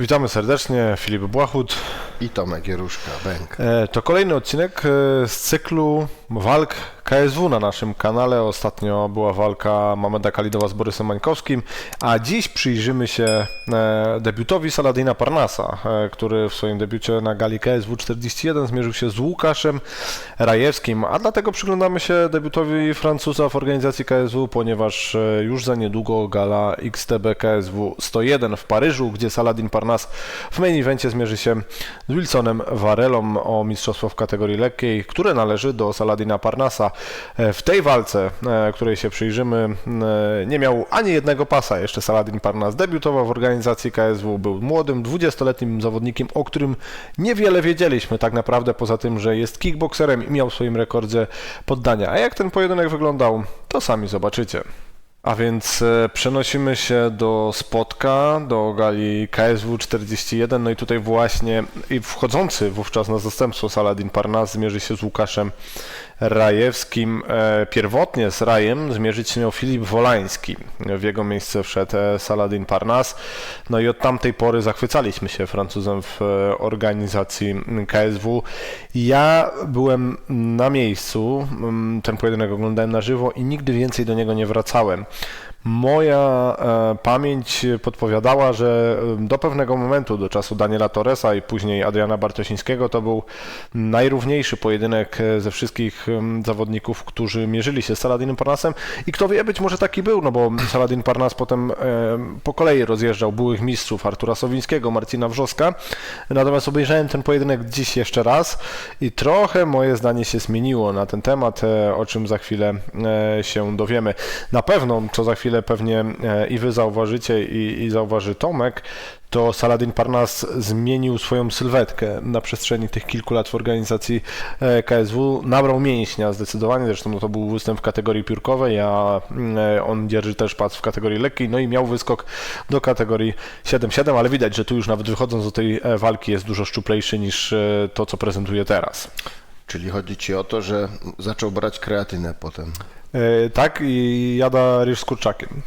Witamy serdecznie, Filip Błachut. I Tomek Jeruszka, Bęk. E, To kolejny odcinek e, z cyklu walk KSW na naszym kanale. Ostatnio była walka Mameda Kalidowa z Borysem Mańkowskim, a dziś przyjrzymy się e, debiutowi Saladina Parnasa, e, który w swoim debiucie na gali KSW 41 zmierzył się z Łukaszem Rajewskim, a dlatego przyglądamy się debiutowi Francuza w organizacji KSW, ponieważ e, już za niedługo gala XTB KSW 101 w Paryżu, gdzie Saladin Parnas w main evencie zmierzy się z Wilsonem Varelą o mistrzostwo w kategorii lekkiej, które należy do Saladina Parnasa. E, W tej walce, e, której się przyjrzymy, e, nie miał ani jednego pasa. Jeszcze Saladin Parnas debiutował w organizacji KSW. Był młodym, 20-letnim zawodnikiem, o którym niewiele wiedzieliśmy tak naprawdę, poza tym, że jest kickboxerem i miał w swoim rekordzie poddania. A jak ten pojedynek wyglądał, to sami zobaczycie. A więc przenosimy się do spotka, do gali KSW 41, no i tutaj właśnie i wchodzący wówczas na zastępstwo Saladin Parnas zmierzy się z Łukaszem Rajewskim. E, Pierwotnie z Rajem zmierzyć się miał Filip Wolański. W jego miejsce wszedł e, Saladin Parnas. No i od tamtej pory zachwycaliśmy się Francuzem w e, organizacji KSW. Ja byłem na miejscu, ten pojedynek oglądałem na żywo i nigdy więcej do niego nie wracałem. Moja e, pamięć podpowiadała, że do pewnego momentu, do czasu Daniela Torresa i później Adriana Bartosińskiego, to był najrówniejszy pojedynek e, ze wszystkich zawodników, którzy mierzyli się z Saladinem Parnasem. I kto wie, być może taki był, no bo Saladin Parnas potem e, po kolei rozjeżdżał byłych mistrzów Artura Sowińskiego, Marcina Wrzoska. Natomiast obejrzałem ten pojedynek dziś jeszcze raz i trochę moje zdanie się zmieniło na ten temat, o czym za chwilę się dowiemy. Na pewno, co za chwilę pewnie e, i wy zauważycie i, i zauważy Tomek, to Saladin Parnas zmienił swoją sylwetkę na przestrzeni tych kilku lat w organizacji e, KSW. Nabrał mięśnia zdecydowanie, zresztą no to był występ w kategorii piórkowej, a mm, e, on dzierży też pas w kategorii lekkiej, no i miał wyskok do kategorii 7-7, ale widać, że tu już nawet wychodząc do tej walki jest dużo szczuplejszy niż to, co prezentuje teraz. Czyli chodzi ci o to, że zaczął brać kreatynę potem. E, Tak, i jada ryż z kurczakiem.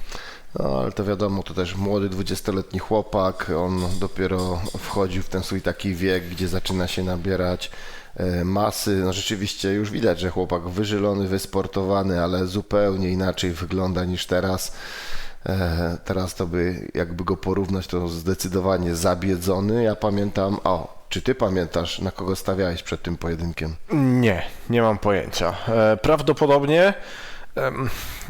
No ale to wiadomo, to też młody 20-letni chłopak, on dopiero wchodził w ten swój taki wiek, gdzie zaczyna się nabierać e, masy. No rzeczywiście już widać, że chłopak wyżylony, wysportowany, ale zupełnie inaczej wygląda niż teraz. E, Teraz to by, jakby go porównać, to zdecydowanie zabiedzony. Ja pamiętam, o, czy ty pamiętasz, na kogo stawiałeś przed tym pojedynkiem? Nie, nie mam pojęcia. Prawdopodobnie,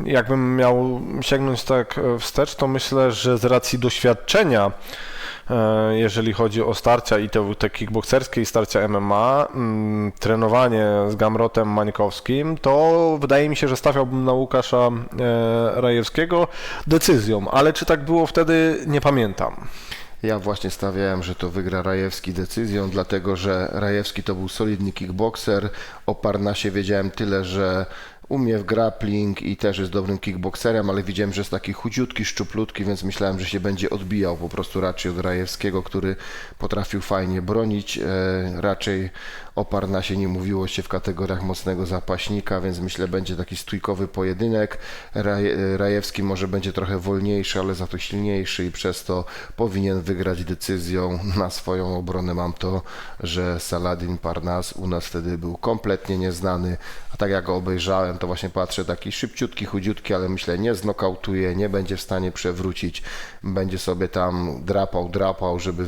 jakbym miał sięgnąć tak e, wstecz, to myślę, że z racji doświadczenia, e, jeżeli chodzi o starcia i te, te kickbokserskie i starcia MMA, mm, trenowanie z Gamrotem Mańkowskim, to wydaje mi się, że stawiałbym na Łukasza e, Rajewskiego decyzją, ale czy tak było wtedy, nie pamiętam. Ja właśnie stawiałem, że to wygra Rajewski decyzją, dlatego że Rajewski to był solidny kickboxer. O Parnasie wiedziałem tyle, że umie w grappling i też jest dobrym kickboxerem, ale widziałem, że jest taki chudziutki, szczuplutki, więc myślałem, że się będzie odbijał po prostu raczej od Rajewskiego, który potrafił fajnie bronić. E, raczej o Parnasie nie mówiło się w kategoriach mocnego zapaśnika, więc myślę, będzie taki stójkowy pojedynek. Raj, Rajewski może będzie trochę wolniejszy, ale za to silniejszy i przez to powinien wygrać decyzją na swoją obronę. Mam to, że Saladin Parnas u nas wtedy był kompletnie nieznany, a tak jak go obejrzałem, to właśnie patrzę, taki szybciutki, chudziutki, ale myślę, nie znokautuje, nie będzie w stanie przewrócić, będzie sobie tam drapał, drapał, żeby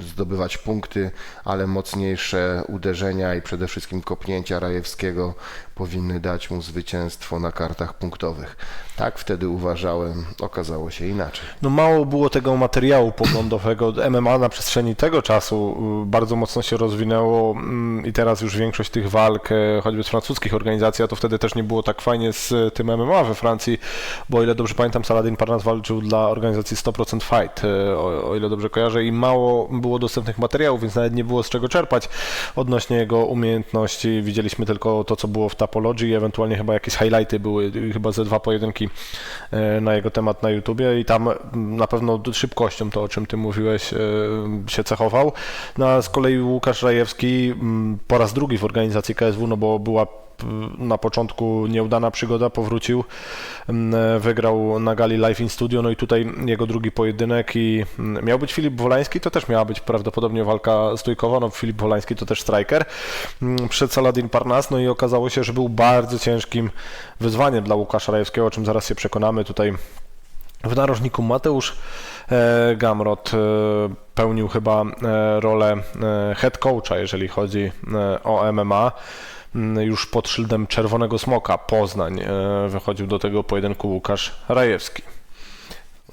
zdobywać punkty, ale mocniejsze uderzenia i przede wszystkim kopnięcia Rajewskiego powinny dać mu zwycięstwo na kartach punktowych. Tak wtedy uważałem, okazało się inaczej. No mało było tego materiału poglądowego. MMA na przestrzeni tego czasu y, bardzo mocno się rozwinęło mm, i teraz już większość tych walk, e, choćby z francuskich organizacji, a to wtedy też nie było tak fajnie z e, tym MMA we Francji, bo o ile dobrze pamiętam, Saladin Parnas walczył dla organizacji 100% Fight, e, o, o ile dobrze kojarzę, i mało było dostępnych materiałów, więc nawet nie było z czego czerpać odnośnie jego umiejętności. Widzieliśmy tylko to, co było w Tapology ewentualnie chyba jakieś highlighty były, chyba ze dwa pojedynki e, na jego temat na YouTubie i tam mm, na pewno szybkością, to o czym ty mówiłeś, e, się cechował. No a z kolei Łukasz Rajewski mm, po raz drugi w organizacji KSW, no bo była na początku nieudana przygoda, powrócił, mm, wygrał na gali Live in Studio, no i tutaj jego drugi pojedynek i mm, miał być Filip Wolański, to też miała być prawdopodobnie walka stójkowa, no Filip Wolański to też striker, mm, przed Saladin Parnas, no i okazało się, że był bardzo ciężkim wyzwaniem dla Łukasza Rajewskiego, o czym zaraz się przekonamy tutaj w narożniku Mateusz e, Gamrot e, pełnił chyba e, rolę head coacha, jeżeli chodzi o MMA. Mm, Już pod szyldem Czerwonego Smoka Poznań e, wychodził do tego pojedynku Łukasz Rajewski.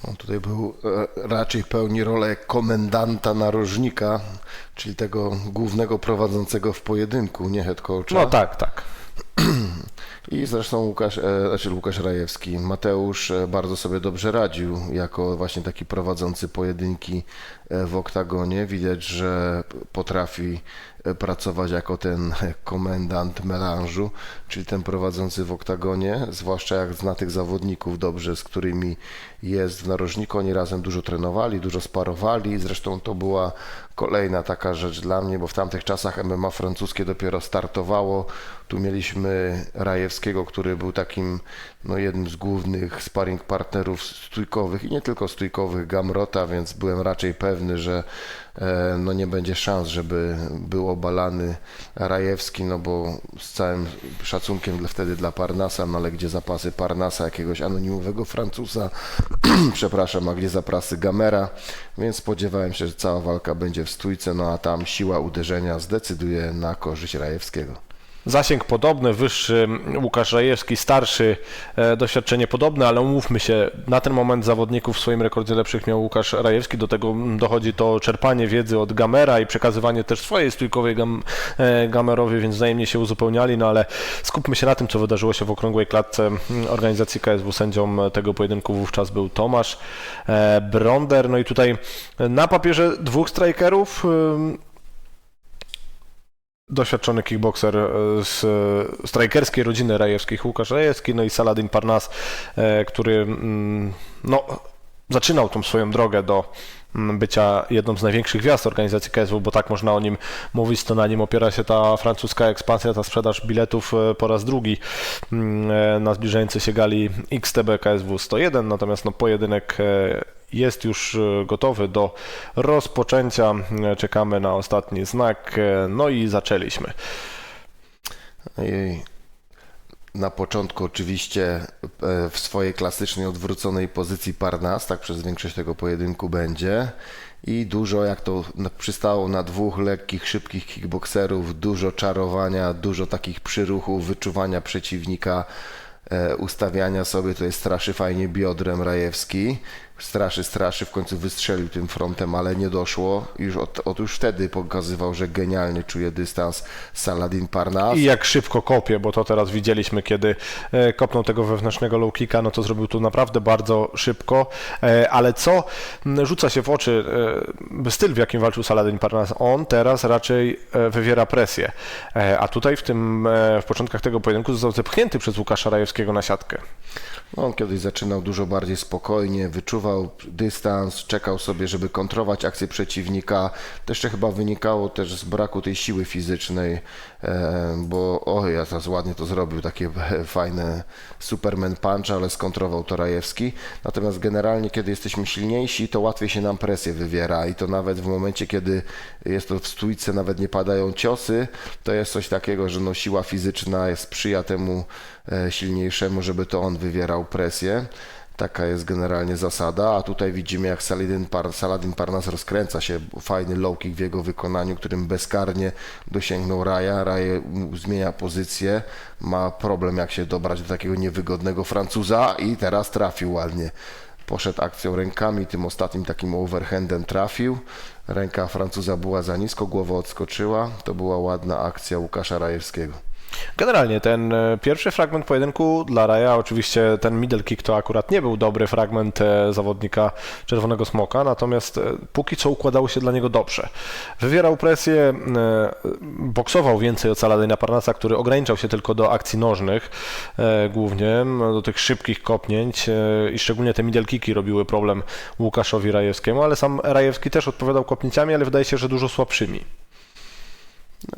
On tutaj był e, raczej pełni rolę komendanta narożnika, czyli tego głównego prowadzącego w pojedynku, nie head coacha. No tak, tak. I zresztą Łukasz, e, znaczy Łukasz Rajewski, Mateusz bardzo sobie dobrze radził jako właśnie taki prowadzący pojedynki w oktagonie. Widać, że potrafi e, pracować jako ten komendant melanżu, czyli ten prowadzący w oktagonie, zwłaszcza jak zna tych zawodników dobrze, z którymi jest w narożniku. Oni razem dużo trenowali, dużo sparowali. Zresztą to była kolejna taka rzecz dla mnie, bo w tamtych czasach MMA francuskie dopiero startowało. Tu mieliśmy Rajewskiego, który był takim no, jednym z głównych sparring partnerów stójkowych i nie tylko stójkowych Gamrota, więc byłem raczej pewny, że e, no, nie będzie szans, żeby był obalany Rajewski, no bo z całym szacunkiem wtedy dla Parnasa, no ale gdzie zapasy Parnasa, jakiegoś anonimowego Francuza, przepraszam, a gdzie zapasy Gamera, więc spodziewałem się, że cała walka będzie w stójce, no a tam siła uderzenia zdecyduje na korzyść Rajewskiego. Zasięg podobny, wyższy Łukasz Rajewski, starszy, e, doświadczenie podobne, ale umówmy się, na ten moment zawodników w swoim rekordzie lepszych miał Łukasz Rajewski, do tego dochodzi to czerpanie wiedzy od Gamera i przekazywanie też swojej stójkowej gam, e, Gamerowi, więc wzajemnie się uzupełniali, no ale skupmy się na tym, co wydarzyło się w okrągłej klatce mm, organizacji KSW. Sędzią tego pojedynku wówczas był Tomasz e, Bronder, no i tutaj na papierze dwóch strikerów, doświadczony kickboxer e, z e, strajkerskiej rodziny Rajewskich, Łukasz Rajewski, no i Saladin Parnas, e, który mm, no, zaczynał tą swoją drogę do mm, bycia jedną z największych gwiazd organizacji KSW, bo tak można o nim mówić, to na nim opiera się ta francuska ekspansja, ta sprzedaż biletów po raz drugi mm, na zbliżającej się gali XTB KSW 101, natomiast no, pojedynek jest już e, gotowy do rozpoczęcia. E, Czekamy na ostatni znak. e, No i zaczęliśmy. Na początku oczywiście w swojej klasycznej odwróconej pozycji Parnas, tak przez większość tego pojedynku będzie. I dużo, jak to przystało na dwóch lekkich, szybkich kickboxerów, dużo czarowania, dużo takich przyruchów, wyczuwania przeciwnika, ustawiania sobie. Jest straszy fajnie biodrem Rajewski. Straszy, straszy, w końcu wystrzelił tym frontem, ale nie doszło. Już od, już wtedy pokazywał, że genialnie czuje dystans Saladin Parnas. I jak szybko kopie, bo to teraz widzieliśmy, kiedy e, kopnął tego wewnętrznego low kicka, no to zrobił to naprawdę bardzo szybko. E, Ale co rzuca się w oczy, e, styl w jakim walczył Saladin Parnas, on teraz raczej wywiera presję. A tutaj w tym, w początkach tego pojedynku został zepchnięty przez Łukasza Rajewskiego na siatkę. No, On kiedyś zaczynał dużo bardziej spokojnie, wyczuwał dystans, czekał sobie, żeby kontrować akcję przeciwnika. To jeszcze chyba wynikało też z braku tej siły fizycznej, bo o, ja teraz ładnie to zrobił, takie fajne Superman punch, ale skontrował to Rajewski. Natomiast generalnie, kiedy jesteśmy silniejsi, to łatwiej się nam presję wywiera i to nawet w momencie, kiedy jest to w stójce, nawet nie padają ciosy, to jest coś takiego, że no, siła fizyczna sprzyja temu silniejszemu, żeby to on wywierał presję. Taka jest generalnie zasada, a tutaj widzimy jak Saladin, Par, Saladin Parnas rozkręca się, fajny low kick w jego wykonaniu, którym bezkarnie dosięgnął Raja. Raj mu zmienia pozycję, ma problem jak się dobrać do takiego niewygodnego Francuza i teraz trafił ładnie. Poszedł akcją rękami, tym ostatnim takim overhandem trafił. Ręka Francuza była za nisko, głowa odskoczyła. To była ładna akcja Łukasza Rajewskiego. Generalnie ten e, pierwszy fragment pojedynku dla Raja, oczywiście ten middle kick to akurat nie był dobry fragment e, zawodnika Czerwonego Smoka, natomiast e, póki co układało się dla niego dobrze. Wywierał presję, boksował więcej od Saladina Parnasa, który ograniczał się tylko do akcji nożnych głównie, do tych szybkich kopnięć i szczególnie te middle kicki robiły problem Łukaszowi Rajewskiemu, ale sam Rajewski też odpowiadał kopnięciami, ale wydaje się, że dużo słabszymi.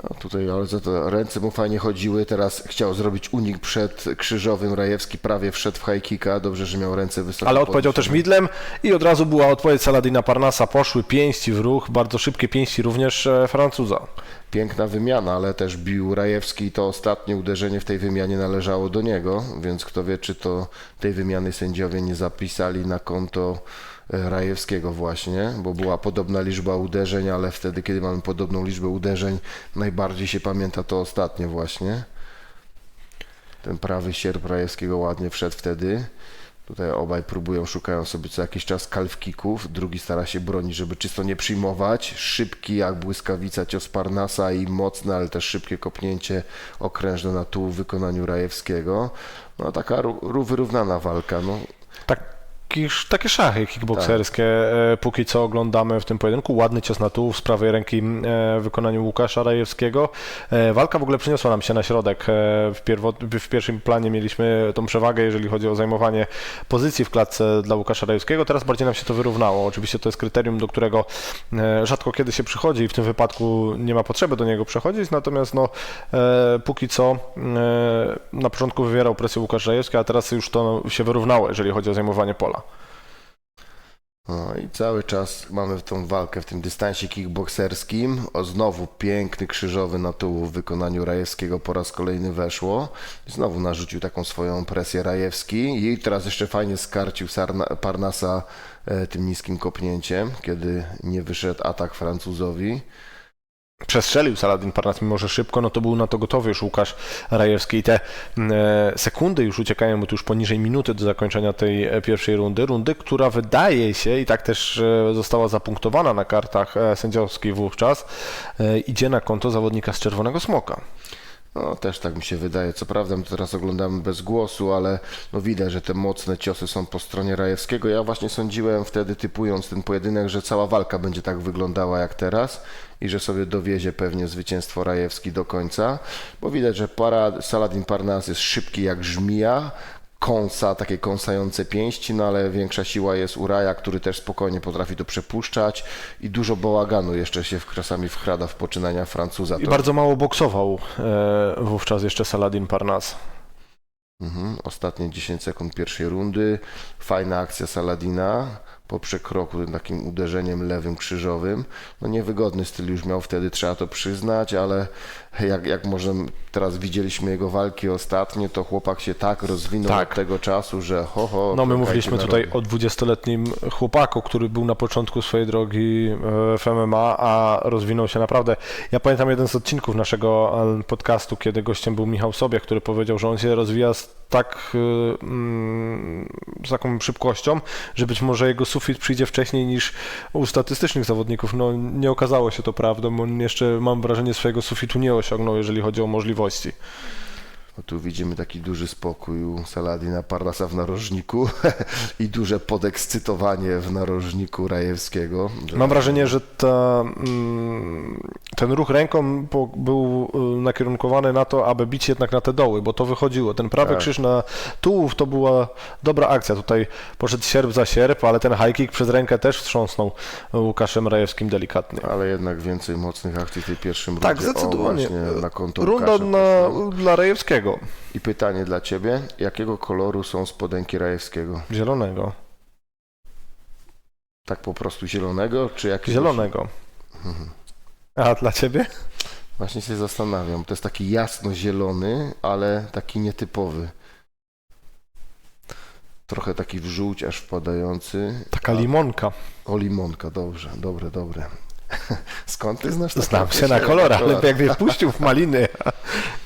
No tutaj ale za to ręce mu fajnie chodziły, teraz chciał zrobić unik przed krzyżowym, Rajewski prawie wszedł w high kicka, dobrze, że miał ręce wysoko Ale odpowiedział też podniesione. midlem. I od razu była odpowiedź Saladina Parnasa. Poszły pięści w ruch, bardzo szybkie pięści również e, Francuza. Piękna wymiana, ale też bił Rajewski. I to ostatnie uderzenie w tej wymianie należało do niego, więc kto wie, czy to tej wymiany sędziowie nie zapisali na konto Rajewskiego właśnie, bo była podobna liczba uderzeń, ale wtedy, kiedy mamy podobną liczbę uderzeń, najbardziej się pamięta to ostatnie właśnie. Ten prawy sierp Rajewskiego ładnie wszedł wtedy. Tutaj obaj próbują, szukają sobie co jakiś czas kalf kicków. Drugi stara się bronić, żeby czysto nie przyjmować. Szybki jak błyskawica cios Parnasa i mocne, ale też szybkie kopnięcie okrężne na tuł w wykonaniu Rajewskiego. No taka ró- ró- wyrównana walka. No, Taki, takie szachy kickbokserskie e, póki co oglądamy w tym pojedynku. Ładny cios na tułów z prawej ręki e, w wykonaniu Łukasza Rajewskiego. E, Walka w ogóle przyniosła nam się na środek. W, w pierwszym planie mieliśmy tą przewagę, jeżeli chodzi o zajmowanie pozycji w klatce dla Łukasza Rajewskiego. Teraz bardziej nam się to wyrównało. Oczywiście to jest kryterium, do którego rzadko kiedy się przychodzi i w tym wypadku nie ma potrzeby do niego przechodzić, natomiast no, póki co na początku wywierał presję Łukasz Rajewski, a teraz już to się wyrównało, jeżeli chodzi o zajmowanie pola. No i cały czas mamy tą walkę w tym dystansie kickbokserskim. O znowu piękny krzyżowy na tuł w wykonaniu Rajewskiego po raz kolejny weszło. Znowu narzucił taką swoją presję Rajewski i teraz jeszcze fajnie skarcił Sarna, Parnasa e, tym niskim kopnięciem, kiedy nie wyszedł atak Francuzowi. Przestrzelił Saladin Parnas, mimo że szybko, no to był na to gotowy już Łukasz Rajewski i te e, sekundy już uciekają, bo tu już poniżej minuty do zakończenia tej e, pierwszej rundy, rundy, która wydaje się i tak też e, została zapunktowana na kartach sędziowskich wówczas, idzie na konto zawodnika z Czerwonego Smoka. No, też tak mi się wydaje. Co prawda, my teraz oglądamy bez głosu, ale no widać, że te mocne ciosy są po stronie Rajewskiego. Ja właśnie sądziłem wtedy, typując ten pojedynek, że cała walka będzie tak wyglądała jak teraz i że sobie dowiezie pewnie zwycięstwo Rajewski do końca, bo widać, że para, Saladin Parnas jest szybki jak żmija, kąsa, takie kąsające pięści, no ale większa siła jest u Raja, który też spokojnie potrafi to przepuszczać i dużo bałaganu jeszcze się w- czasami wkrada w poczynania Francuza. I bardzo mało boksował e, wówczas jeszcze Saladin Parnas. Mhm. Ostatnie 10 sekund pierwszej rundy. Fajna akcja Saladina po przekroku tym takim uderzeniem lewym krzyżowym. No niewygodny styl już miał wtedy, trzeba to przyznać, ale jak, jak może teraz widzieliśmy jego walki ostatnie, to chłopak się tak rozwinął Tak. od tego czasu, że ho, ho No my mówiliśmy tutaj o 20-letnim chłopaku, który był na początku swojej drogi e, w MMA, a rozwinął się naprawdę. Ja pamiętam jeden z odcinków naszego e, podcastu, kiedy gościem był Michał Sobie, który powiedział, że on się rozwija z tak e, mm, z taką szybkością, że być może jego sufit przyjdzie wcześniej niż u statystycznych zawodników. No nie okazało się to prawdą, on jeszcze mam wrażenie swojego sufitu nie osiągnął, jeżeli chodzi o możliwości. No tu widzimy taki duży spokój u Saladina Parnasa w narożniku i duże podekscytowanie w narożniku Rajewskiego. Mam wrażenie, że ta, mm, ten ruch ręką był y, nakierunkowany na to, aby bić jednak na te doły, bo to wychodziło. Ten prawy Tak. krzyż na tułów to była dobra akcja. Tutaj poszedł sierp za sierp, ale ten high kick przez rękę też wstrząsnął Łukaszem Rajewskim delikatnie. Ale jednak więcej mocnych akcji w tej pierwszym Tak, rundzie. zdecydowanie. O, właśnie na konto Runda na, poszło. dla Rajewskiego. I pytanie dla Ciebie. Jakiego koloru są spodenki Rajewskiego? Zielonego. Tak po prostu zielonego, czy jakiegoś... Zielonego. Mhm. A dla ciebie? Właśnie się zastanawiam. To jest taki jasno-zielony, ale taki nietypowy. Trochę taki w żółć aż wpadający. Taka A- limonka. O, limonka, dobrze, dobre, dobre. Skąd Ty znasz takie Znam się na kolorach, ale jakby wpuścił w maliny.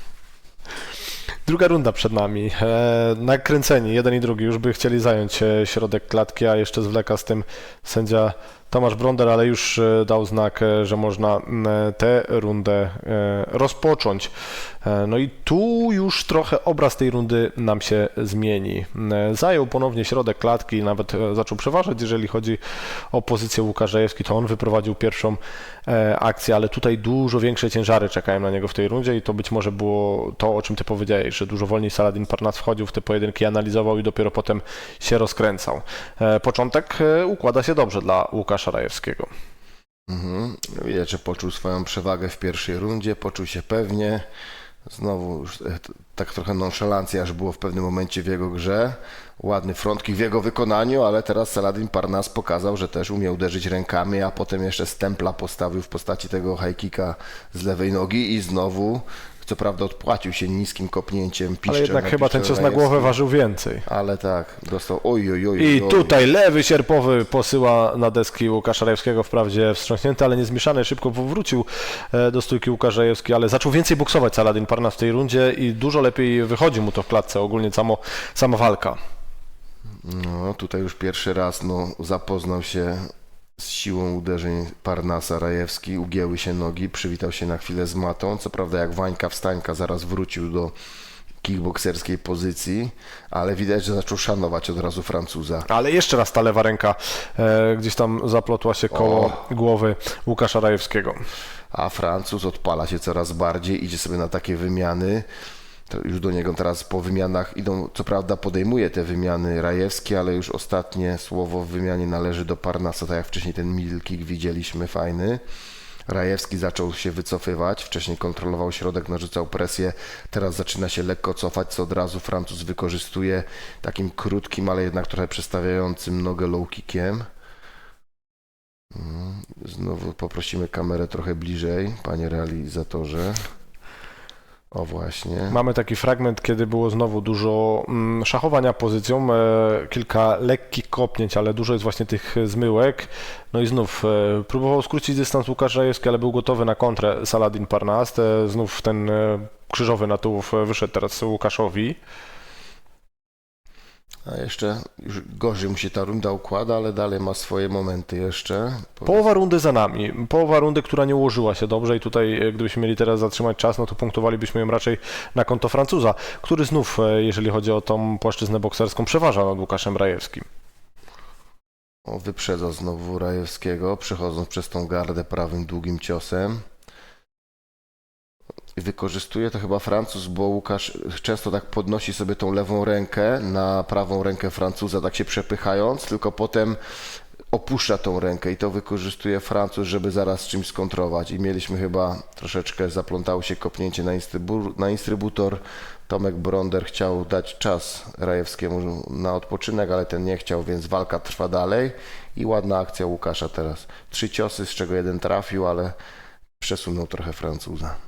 Druga runda przed nami. E, nakręceni, jeden i drugi, już by chcieli zająć e, środek klatki, a jeszcze zwleka z tym sędzia Tomasz Bronder, ale już e, dał znak, e, że można tę rundę e, rozpocząć. No i tu już trochę obraz tej rundy nam się zmieni. Zajął ponownie środek klatki, nawet e, zaczął przeważać, jeżeli chodzi o pozycję Łukasz Rajewski, to on wyprowadził pierwszą akcję, ale tutaj dużo większe ciężary czekają na niego w tej rundzie i to być może było to, o czym ty powiedziałeś, że dużo wolniej Saladin Parnas wchodził w te pojedynki, analizował i dopiero potem się rozkręcał. Początek układa się dobrze dla Łukasza Rajewskiego. Mhm. Widać, że poczuł swoją przewagę w pierwszej rundzie, poczuł się pewnie. Znowu e, tak trochę nonszalancja aż było w pewnym momencie w jego grze. Ładny frontkick w jego wykonaniu, ale teraz Saladin Parnas pokazał, że też umie uderzyć rękami, a potem jeszcze stempla postawił w postaci tego high kicka z lewej nogi i znowu, co prawda odpłacił się niskim kopnięciem piszczem. Ale jednak na chyba ten cios na głowę ważył więcej. Ale tak, dostał oj, oj, oj, I oj. tutaj lewy sierpowy posyła na deski Łukasza Rajewskiego, wprawdzie wstrząśnięty, ale niezmieszany, szybko powrócił e, do stójki Łukasz Rajewski, ale zaczął więcej boksować Saladin Parnas w tej rundzie i dużo lepiej wychodzi mu to w klatce, ogólnie samo, sama walka. No, tutaj już pierwszy raz no, zapoznał się z siłą uderzeń Parnasa Rajewski, ugięły się nogi, przywitał się na chwilę z matą. Co prawda jak Wańka wstańka zaraz wrócił do kickbokserskiej pozycji, ale widać, że zaczął szanować od razu Francuza. Ale jeszcze raz ta lewa ręka e, gdzieś tam zaplotła się koło głowy Łukasza Rajewskiego. A Francuz odpala się coraz bardziej, idzie sobie na takie wymiany. Już do niego teraz po wymianach idą, co prawda podejmuje te wymiany Rajewski, ale już ostatnie słowo w wymianie należy do Parnasa, tak jak wcześniej ten middle kick widzieliśmy, fajny. Rajewski zaczął się wycofywać, wcześniej kontrolował środek, narzucał presję, teraz zaczyna się lekko cofać, co od razu Francuz wykorzystuje takim krótkim, ale jednak trochę przestawiającym nogę low kickiem. Mm, Znowu poprosimy kamerę trochę bliżej, panie realizatorze. O właśnie. Mamy taki fragment, kiedy było znowu dużo mm, szachowania pozycją, e, kilka lekkich kopnięć, ale dużo jest właśnie tych zmyłek. No i znów e, próbował skrócić dystans Łukasz Rajewski, ale był gotowy na kontrę Saladin Parnas. E, znów ten krzyżowy na tułów wyszedł teraz Łukaszowi. A jeszcze już gorzej mu się ta runda układa, ale dalej ma swoje momenty jeszcze. Połowa rundy za nami. Połowa rundy, która nie ułożyła się dobrze i tutaj e, gdybyśmy mieli teraz zatrzymać czas, no to punktowalibyśmy ją raczej na konto Francuza, który znów, e, jeżeli chodzi o tą płaszczyznę bokserską, przeważa nad Łukaszem Rajewskim. O, wyprzedza znowu Rajewskiego, przechodząc przez tą gardę prawym długim ciosem. Wykorzystuje to chyba Francuz, bo Łukasz często tak podnosi sobie tą lewą rękę na prawą rękę Francuza, tak się przepychając, tylko potem opuszcza tą rękę i to wykorzystuje Francuz, żeby zaraz czymś skontrować. I mieliśmy chyba troszeczkę, zaplątało się kopnięcie na, instrybu- na instrybutor. Tomek Bronder chciał dać czas Rajewskiemu na odpoczynek, ale ten nie chciał, więc walka trwa dalej. I ładna akcja Łukasza teraz. Trzy ciosy, z czego jeden trafił, ale przesunął trochę Francuza.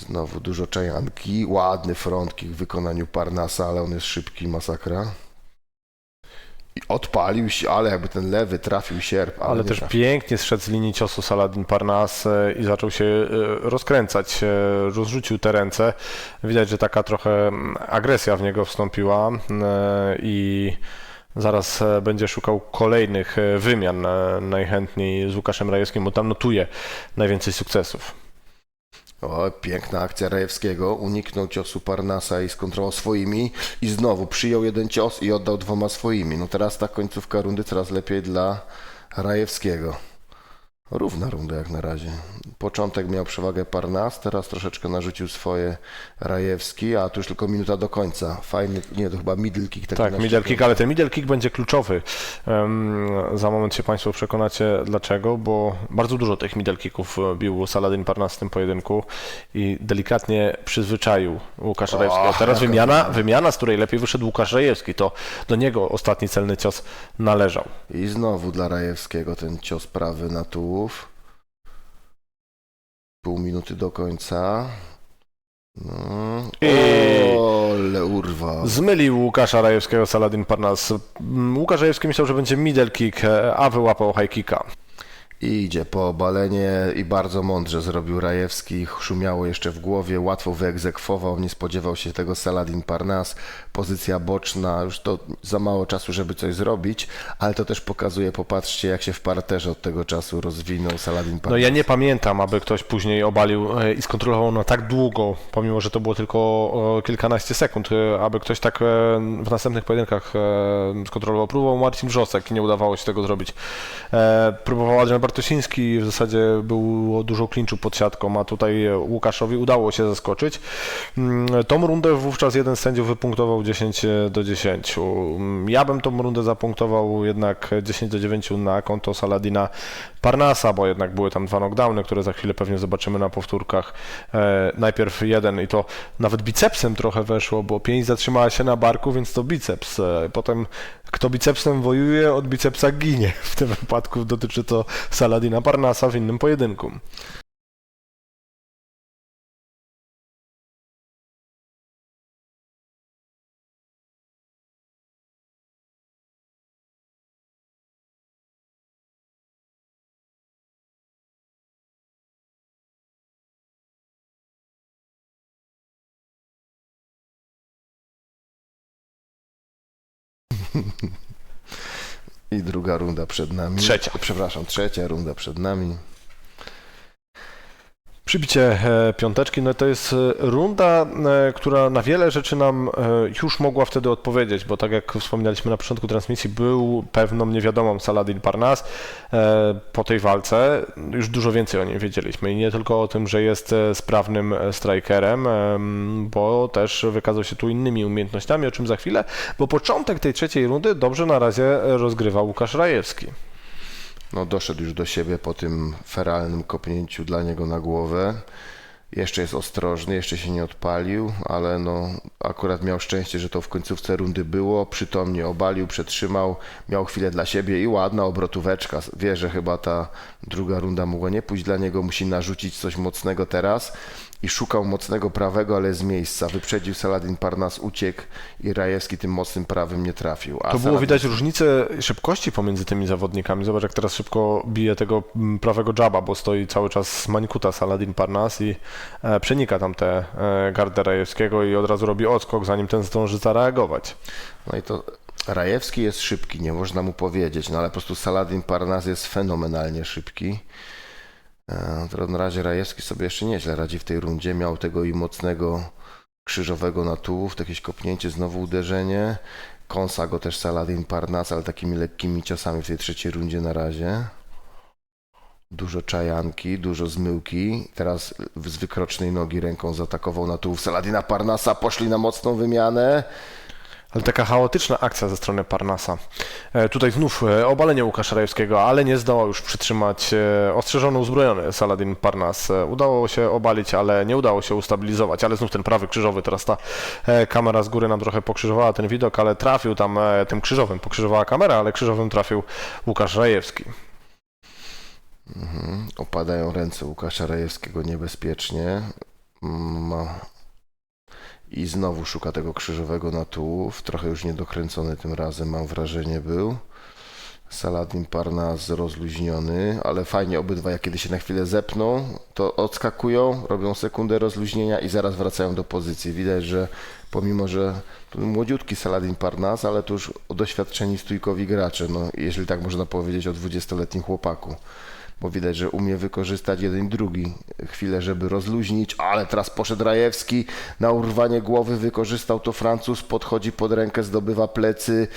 Znowu dużo czajanki, ładny frontkick w wykonaniu Parnasa, ale on jest szybki, masakra. I odpalił się, ale jakby ten lewy trafił sierp, ale, Ale też trafił. pięknie zszedł z linii ciosu Saladin Parnas e, i zaczął się e, rozkręcać, e, rozrzucił te ręce. Widać, że taka trochę mm, agresja w niego wstąpiła i zaraz będzie szukał kolejnych wymian najchętniej z Łukaszem Rajewskim, bo tam notuje najwięcej sukcesów. O, piękna akcja Rajewskiego. Uniknął ciosu Parnasa i skontrolował swoimi. I znowu przyjął jeden cios i oddał dwoma swoimi. No teraz ta końcówka rundy coraz lepiej dla Rajewskiego. Równa runda jak na razie. Początek miał przewagę Parnas, teraz troszeczkę narzucił swoje Rajewski, a tu już tylko minuta do końca. Fajny, nie, to chyba middle kick. taki Tak, middle kick, ale ten middle kick będzie kluczowy. Em, Za moment się Państwo przekonacie dlaczego, bo bardzo dużo tych middle kicków e, bił Saladin Parnas w tym pojedynku i delikatnie przyzwyczaił Łukasz Rajewskiego. Teraz wymiana, wymiana, z której lepiej wyszedł Łukasz Rajewski, to do niego ostatni celny cios należał. I znowu dla Rajewskiego ten cios prawy na tułów. Pół minuty do końca. No. I- O, ale urwał. Zmylił Łukasza Rajewskiego Saladin Parnas. Mm, Łukasz Rajewski myślał, że będzie middle kick, e, a wyłapał high kicka. I idzie po obalenie i bardzo mądrze zrobił Rajewski. Szumiało jeszcze w głowie, łatwo wyegzekwował, nie spodziewał się tego Saladin Parnas. Pozycja boczna, już to za mało czasu, żeby coś zrobić, ale to też pokazuje, popatrzcie, jak się w parterze od tego czasu rozwinął Saladin Parnas. No ja nie pamiętam, aby ktoś później obalił e, i skontrolował na tak długo, pomimo że to było tylko kilkanaście sekund, e, aby ktoś tak e, w następnych pojedynkach skontrolował. Próbował Marcin Wrzosek i nie udawało się tego zrobić. Próbował Adrian Bartosiński w zasadzie było dużo klinczu pod siatką, a tutaj Łukaszowi udało się zaskoczyć. Mm, Tą rundę wówczas jeden z sędziów wypunktował 10 do 10. Mm, Ja bym tą rundę zapunktował jednak 10 do 9 na konto Saladina Parnasa, bo jednak były tam dwa knockdowny, które za chwilę pewnie zobaczymy na powtórkach. E, najpierw jeden i to nawet bicepsem trochę weszło, bo pięść zatrzymała się na barku, więc to biceps. E, potem kto bicepsem wojuje, od bicepsa ginie. W tym wypadku dotyczy to Saladina Parnasa w innym pojedynku. I druga runda przed nami. Trzecia. Przepraszam, trzecia runda przed nami. Przybicie e, piąteczki, no to jest e, runda, e, która na wiele rzeczy nam już mogła wtedy odpowiedzieć, bo tak jak wspominaliśmy na początku transmisji, był pewną niewiadomą Saladin Parnas. Po tej walce już dużo więcej o nim wiedzieliśmy i nie tylko o tym, że jest sprawnym strikerem, em, bo też wykazał się tu innymi umiejętnościami, o czym za chwilę, bo początek tej trzeciej rundy dobrze na razie rozgrywa Łukasz Rajewski. No, doszedł już do siebie po tym feralnym kopnięciu dla niego na głowę. Jeszcze jest ostrożny, jeszcze się nie odpalił, ale no, akurat miał szczęście, że to w końcówce rundy było. Przytomnie obalił, przetrzymał, miał chwilę dla siebie i ładna obrotóweczka. Wie, że chyba ta druga runda mogła nie pójść dla niego, musi narzucić coś mocnego teraz. I szukał mocnego prawego, ale z miejsca. Wyprzedził Saladin Parnas, uciekł i Rajewski tym mocnym prawym nie trafił. A To było Saladin- widać różnicę szybkości pomiędzy tymi zawodnikami. Zobacz, jak teraz szybko bije tego mm, prawego jaba, bo stoi cały czas Mańkuta Saladin Parnas i e, przenika tam te e, gardę Rajewskiego i od razu robi odskok, zanim ten zdąży zareagować. No i to Rajewski jest szybki, nie można mu powiedzieć, no ale po prostu Saladin Parnas jest fenomenalnie szybki. E, To na razie Rajewski sobie jeszcze nieźle radzi w tej rundzie. Miał tego i mocnego krzyżowego na tułów, jakieś kopnięcie, znowu uderzenie. Kąsa go też Saladin Parnas, ale takimi lekkimi ciosami w tej trzeciej rundzie na razie. Dużo czajanki, dużo zmyłki. Teraz z wykrocznej nogi ręką zaatakował na tułów Saladina Parnasa. Poszli na mocną wymianę. Ale taka chaotyczna akcja ze strony Parnasa. E, tutaj znów e, obalenie Łukasza Rajewskiego, ale nie zdołał już przytrzymać e, ostrzeżony, uzbrojony Saladin Parnas. Udało się obalić, ale nie udało się ustabilizować. Ale znów ten prawy krzyżowy, teraz ta kamera z góry nam trochę pokrzyżowała ten widok, ale trafił tam tym krzyżowym, pokrzyżowała kamera, ale krzyżowym trafił Łukasz Rajewski. Mhm. Opadają ręce Łukasza Rajewskiego niebezpiecznie. Ma... I znowu szuka tego krzyżowego na tułów. Trochę już niedokręcony tym razem, mam wrażenie, był. Saladin Parnas rozluźniony, ale fajnie obydwaj, jak kiedy się na chwilę zepną, to odskakują, robią sekundę rozluźnienia i zaraz wracają do pozycji. Widać, że pomimo, że młodziutki Saladin Parnas, ale to już doświadczeni stójkowi gracze, no, jeżeli tak można powiedzieć o 20-letnim chłopaku bo widać, że umie wykorzystać jeden drugi chwilę, żeby rozluźnić, ale teraz poszedł Rajewski na urwanie głowy, wykorzystał to Francuz, podchodzi pod rękę, zdobywa plecy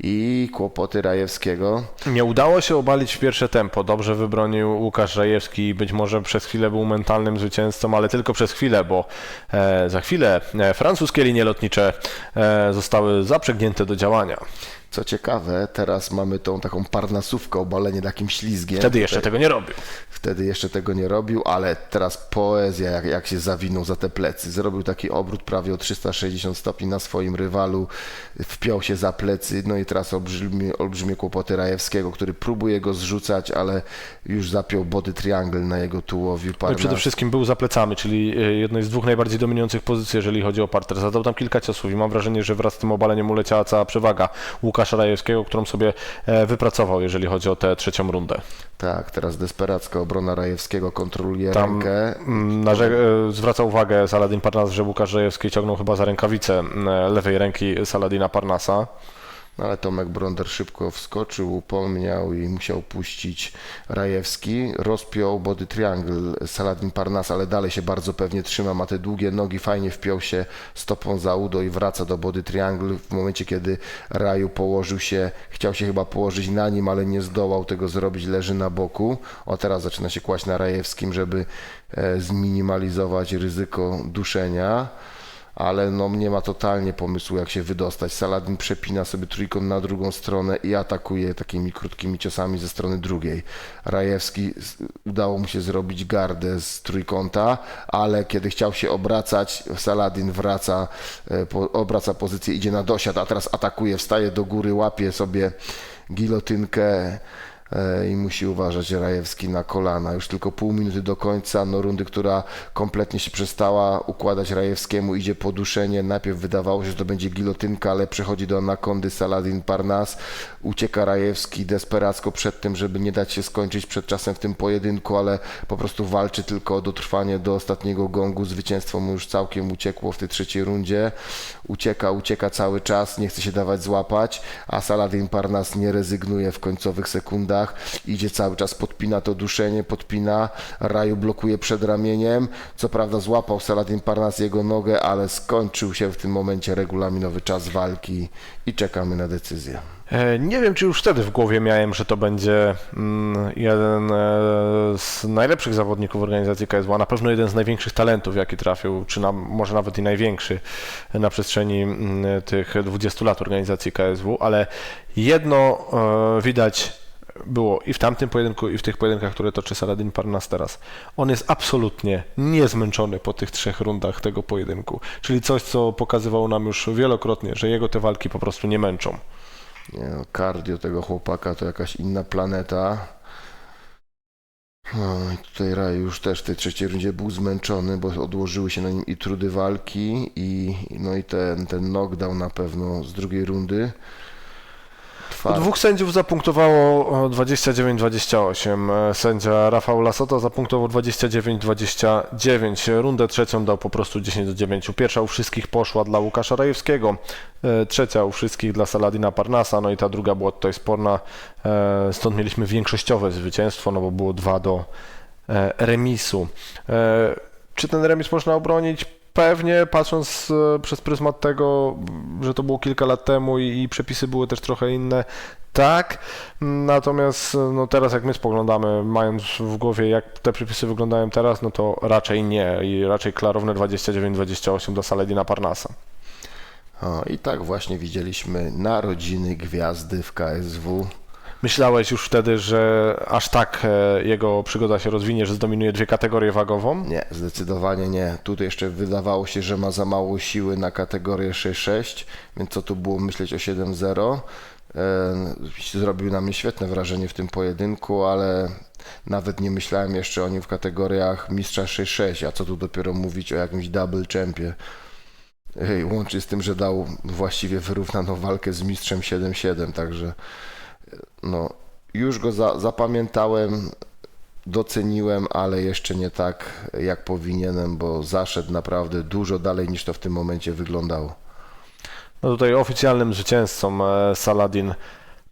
i kłopoty Rajewskiego. Nie udało się obalić w pierwsze tempo. Dobrze wybronił Łukasz Rajewski być może przez chwilę był mentalnym zwycięzcą, ale tylko przez chwilę, bo e, za chwilę e, francuskie linie lotnicze e, zostały zaprzęgnięte do działania. Co ciekawe, teraz mamy tą taką parnasówkę, obalenie takim ślizgiem. Wtedy jeszcze Tutaj- tego nie robił. Wtedy jeszcze tego nie robił, ale teraz poezja, jak, jak się zawinął za te plecy. Zrobił taki obrót prawie o 360 stopni na swoim rywalu, wpiął się za plecy, no i teraz olbrzymie, olbrzymie kłopoty Rajewskiego, który próbuje go zrzucać, ale już zapiął body triangle na jego tułowiu. No i Parnas. przede wszystkim był za plecami, czyli e, jednej z dwóch najbardziej dominujących pozycji, jeżeli chodzi o parter. Zadał tam kilka ciosów i mam wrażenie, że wraz z tym obaleniem uleciała cała przewaga Łukasza Rajewskiego, którą sobie e, wypracował, jeżeli chodzi o tę trzecią rundę. Tak, teraz desperacka obrona Rajewskiego kontroluje Tam rękę. e, zwraca uwagę Saladin Parnas, że Łukasz Rajewski ciągnął chyba za rękawicę mm, lewej ręki Saladina Parnasa. No ale Tomek Bronder szybko wskoczył, upomniał i musiał puścić Rajewski. Rozpiął body triangle Saladin Parnas, ale dalej się bardzo pewnie trzyma, ma te długie nogi, fajnie wpiął się stopą za udo i wraca do body triangle w momencie, kiedy Raju położył się, chciał się chyba położyć na nim, ale nie zdołał tego zrobić, leży na boku. O teraz zaczyna się kłaść na Rajewskim, żeby e, zminimalizować ryzyko duszenia ale no nie ma totalnie pomysłu jak się wydostać. Saladin przepina sobie trójkąt na drugą stronę i atakuje takimi krótkimi ciosami ze strony drugiej. Rajewski udało mu się zrobić gardę z trójkąta, ale kiedy chciał się obracać, Saladin wraca, e, po, obraca pozycję, idzie na dosiad, a teraz atakuje, wstaje do góry, łapie sobie gilotynkę i musi uważać Rajewski na kolana. Już tylko pół minuty do końca, no rundy, która kompletnie się przestała układać Rajewskiemu, idzie poduszenie. Najpierw wydawało się, że to będzie gilotynka, ale przechodzi do anakondy Saladin Parnas. Ucieka Rajewski desperacko przed tym, żeby nie dać się skończyć przed czasem w tym pojedynku, ale po prostu walczy tylko o dotrwanie do ostatniego gongu. Zwycięstwo mu już całkiem uciekło w tej trzeciej rundzie. Ucieka, ucieka cały czas, nie chce się dawać złapać, a Saladin Parnas nie rezygnuje w końcowych sekundach. Idzie cały czas, podpina to duszenie, podpina, Raju blokuje przed ramieniem. Co prawda złapał Saladin Parnas jego nogę, ale skończył się w tym momencie regulaminowy czas walki i czekamy na decyzję. E, Nie wiem, czy już wtedy w głowie miałem, że to będzie mm, jeden e, z najlepszych zawodników organizacji KSW, a na pewno jeden z największych talentów, jaki trafił, czy na, może nawet i największy na przestrzeni mm, tych 20 lat organizacji KSW, ale jedno e, widać było i w tamtym pojedynku, i w tych pojedynkach, które toczy Saladin Parnas teraz. On jest absolutnie niezmęczony po tych trzech rundach tego pojedynku, czyli coś, co pokazywało nam już wielokrotnie, że jego te walki po prostu nie męczą. Nie, no, cardio tego chłopaka to jakaś inna planeta. No i tutaj Raj już też w tej trzeciej rundzie był zmęczony, bo odłożyły się na nim i trudy walki i no i ten, ten knockdown na pewno z drugiej rundy. Twardy. Dwóch sędziów zapunktowało o, 29-28. E, Sędzia Rafał Lasota zapunktował 29-29. Rundę trzecią dał po prostu 10 do 9. Pierwsza u wszystkich poszła dla Łukasza Rajewskiego, e, trzecia u wszystkich dla Saladina Parnasa, no i ta druga była tutaj sporna. E, Stąd mieliśmy większościowe zwycięstwo, no bo było 2 do remisu. Czy ten remis można obronić? Pewnie, patrząc e, przez pryzmat tego, że to było kilka lat temu i, i przepisy były też trochę inne, tak. Natomiast no teraz jak my spoglądamy, mając w głowie jak te przepisy wyglądają teraz, no to raczej nie i raczej klarowne 29-28 dla Saladina Parnasa. O, I tak właśnie widzieliśmy narodziny gwiazdy w KSW. Myślałeś już wtedy, że aż tak e, jego przygoda się rozwinie, że zdominuje dwie kategorie wagową? Nie, zdecydowanie nie. Tutaj jeszcze wydawało się, że ma za mało siły na kategorię 6-6, więc co tu było myśleć o 7-0. E, Zrobił na mnie świetne wrażenie w tym pojedynku, ale nawet nie myślałem jeszcze o nim w kategoriach mistrza 6-6, a co tu dopiero mówić o jakimś double champie. Łączy z tym, że dał właściwie wyrównaną walkę z mistrzem 7-7, także no, już go za, zapamiętałem, doceniłem, ale jeszcze nie tak jak powinienem, bo zaszedł naprawdę dużo dalej niż to w tym momencie wyglądało. No tutaj oficjalnym zwycięzcą e, Saladin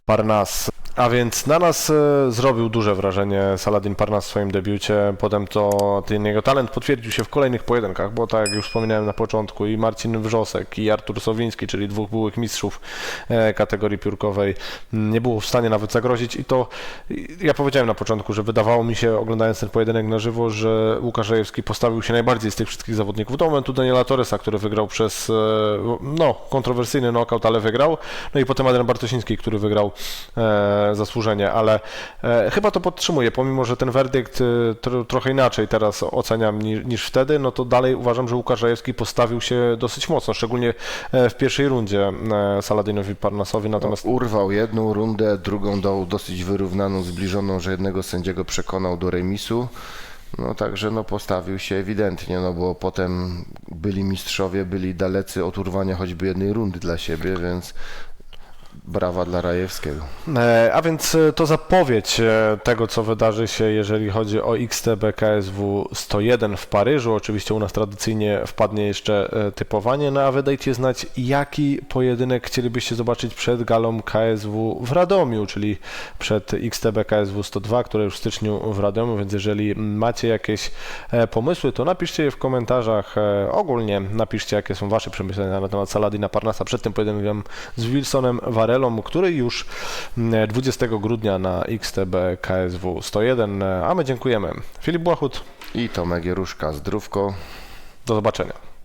Parnas. A więc na nas e, zrobił duże wrażenie Saladin Parnas w swoim debiucie. Potem to ten jego talent potwierdził się w kolejnych pojedynkach, bo tak jak już wspominałem na początku, i Marcin Wrzosek, i Artur Sowiński, czyli dwóch byłych mistrzów e, kategorii piórkowej, nie było w stanie nawet zagrozić. I to i ja powiedziałem na początku, że wydawało mi się, oglądając ten pojedynek na żywo, że Łukasz Rajewski postawił się najbardziej z tych wszystkich zawodników. Do momentu Daniela Torresa, który wygrał przez e, no, kontrowersyjny knockout, ale wygrał. No i potem Adrian Bartosiński, który wygrał e, zasłużenie, ale e, chyba to podtrzymuję, pomimo, że ten werdykt e, tro, trochę inaczej teraz oceniam niż, wtedy, no to dalej uważam, że Łukasz Rajewski postawił się dosyć mocno, szczególnie e, w pierwszej rundzie Saladinowi Parnasowi, natomiast Urwał jedną rundę, drugą dał dosyć wyrównaną, zbliżoną, że jednego sędziego przekonał do remisu. No także no postawił się ewidentnie, no bo potem byli mistrzowie, byli dalecy od urwania choćby jednej rundy dla siebie, więc Brawa dla Rajewskiego. E, A więc e, to zapowiedź e, tego, co wydarzy się, jeżeli chodzi o XTB KSW 101 w Paryżu. Oczywiście u nas tradycyjnie wpadnie jeszcze typowanie, no a wy dajcie znać, jaki pojedynek chcielibyście zobaczyć przed galą KSW w Radomiu, czyli przed XTB KSW 102, które już w styczniu w Radomiu, więc jeżeli macie jakieś pomysły, to napiszcie je w komentarzach. Ogólnie napiszcie, jakie są wasze przemyślenia na temat Saladina Parnasa przed tym pojedynkiem z Wilsonem Varelą, który już mm, 20 grudnia na XTB KSW 101, a my dziękujemy. Filip Błachut, I Tomek Jeruszka, zdrówko. do zobaczenia.